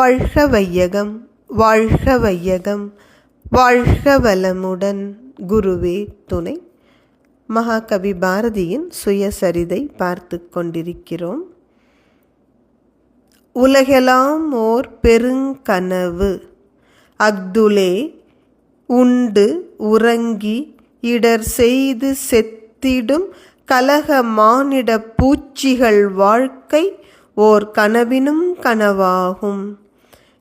வாழ்க வையகம் வாழ்க வையகம் வாழ்க வளமுடன் குருவே துணை. மகாகவி பாரதியின் சுயசரிதை பார்த்து கொண்டிருக்கிறோம். உலகெல்லாம் ஓர் பெருங்கனவு. அக்துலே உண்டு உறங்கி இடர் செய்து செத்திடும் கலக மானிட பூச்சிகள் வாழ்க்கை ஓர் கனவினும் கனவாகும்.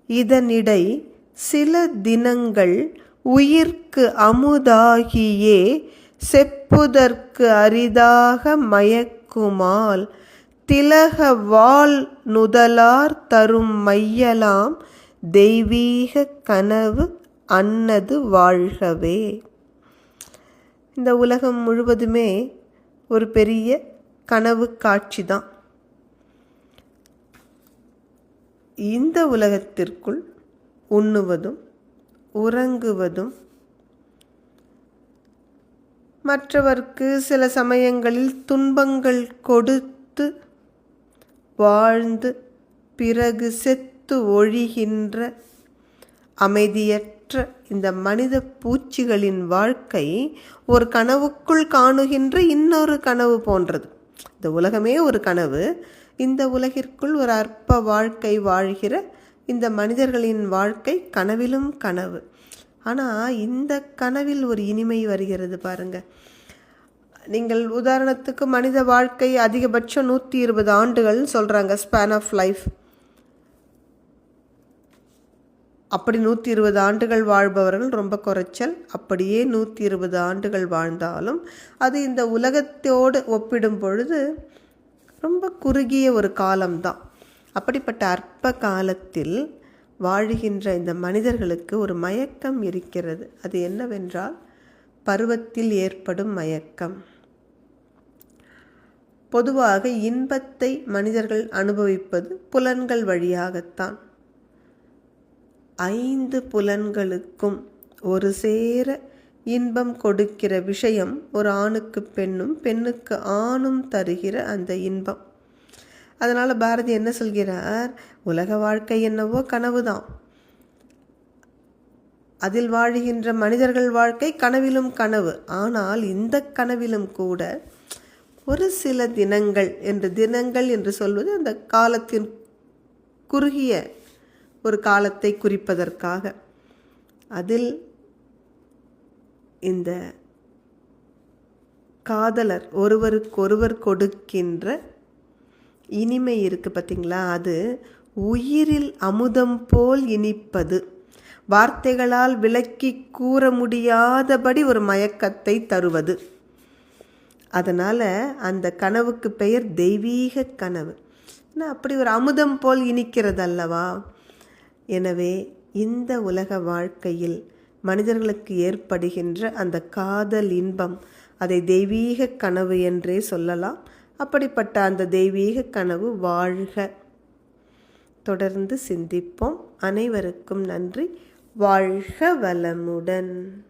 இதனிடை சில தினங்கள் உயிர்க்கு அமுதாகியே செப்புதற்கு அரிதாக மயக்குமால் திலக வாழ் நுதலார் தரும் மையலாம் தெய்வீக கனவு அன்னது வாழ்கவே. இந்த உலகம் முழுவதுமே ஒரு பெரிய கனவு காட்சி தான் இந்த உலகத்திற்குள் உண்ணுவதும் உறங்குவதும் மற்றவர்க்கு சில சமயங்களில் துன்பங்கள் கொடுத்து வாழ்ந்து பிறகு செத்து ஒழிகின்ற அமைதியற்ற இந்த மனித பூச்சிகளின் வாழ்க்கை ஒரு கனவுக்குள் காணுகின்ற இன்னொரு கனவு போன்றது. இந்த உலகமே ஒரு கனவு. இந்த உலகிற்குள் ஒரு அற்ப வாழ்க்கை வாழ்கிற இந்த மனிதர்களின் வாழ்க்கை கனவிலும் கனவு. ஆனால் இந்த கனவில் ஒரு இனிமை வருகிறது பாருங்க. நீங்கள் உதாரணத்துக்கு மனித வாழ்க்கை அதிகபட்சம் நூற்றி இருபது ஆண்டுகள்னு சொல்கிறாங்க ஸ்பேன் ஆஃப் லைஃப் அப்படி நூற்றி இருபது ஆண்டுகள் வாழ்பவர்கள் ரொம்ப குறைச்சல். அப்படியே நூற்றி இருபது ஆண்டுகள் வாழ்ந்தாலும் அது இந்த உலகத்தோடு ஒப்பிடும் பொழுது ரொம்ப குறுகிய ஒரு காலம்தான். அப்படிப்பட்ட அற்ப காலத்தில் வாழ்கின்ற இந்த மனிதர்களுக்கு ஒரு மயக்கம் இருக்கிறது. அது என்னவென்றால் பருவத்தில் ஏற்படும் மயக்கம். பொதுவாக இன்பத்தை மனிதர்கள் அனுபவிப்பது புலன்கள் வழியாகத்தான். ஐந்து புலன்களுக்கும் ஒரு சேர இன்பம் கொடுக்கிற விஷயம் ஒரு ஆணுக்கு பெண்ணும் பெண்ணுக்கு ஆணும் தருகிற அந்த இன்பம். அதனால் பாரதி என்ன சொல்கிறார்? உலக வாழ்க்கை என்னவோ கனவு தான் அதில் வாழுகின்ற மனிதர்கள் வாழ்க்கை கனவிலும் கனவு. ஆனால் இந்த கனவிலும் கூட ஒரு சில தினங்கள் என்று தினங்கள் என்று சொல்வது அந்த காலத்தின் குறுகிய ஒரு காலத்தை குறிப்பதற்காக. அதில் இந்த காதலர் ஒருவருக்கொருவர் கொடுக்கின்ற இனிமை இருக்குது பார்த்தீங்களா அது உயிரில் அமுதம் போல் இனிப்பது. வார்த்தைகளால் விளக்கி கூற முடியாதபடி ஒரு மயக்கத்தை தருவது. அதனால் அந்த கனவுக்கு பெயர் தெய்வீக கனவு. அப்படி ஒரு அமுதம் போல் இனிக்கிறது அல்லவா எனவே இந்த உலக வாழ்க்கையில் மனிதர்களுக்கு ஏற்படுகின்ற அந்த காதல் இன்பம் அதை தெய்வீக கனவு என்றே சொல்லலாம். அப்படிப்பட்ட அந்த தெய்வீக கனவு வாழ்க. தொடர்ந்து சிந்திப்போம். அனைவருக்கும் நன்றி. வாழ்க வளமுடன்.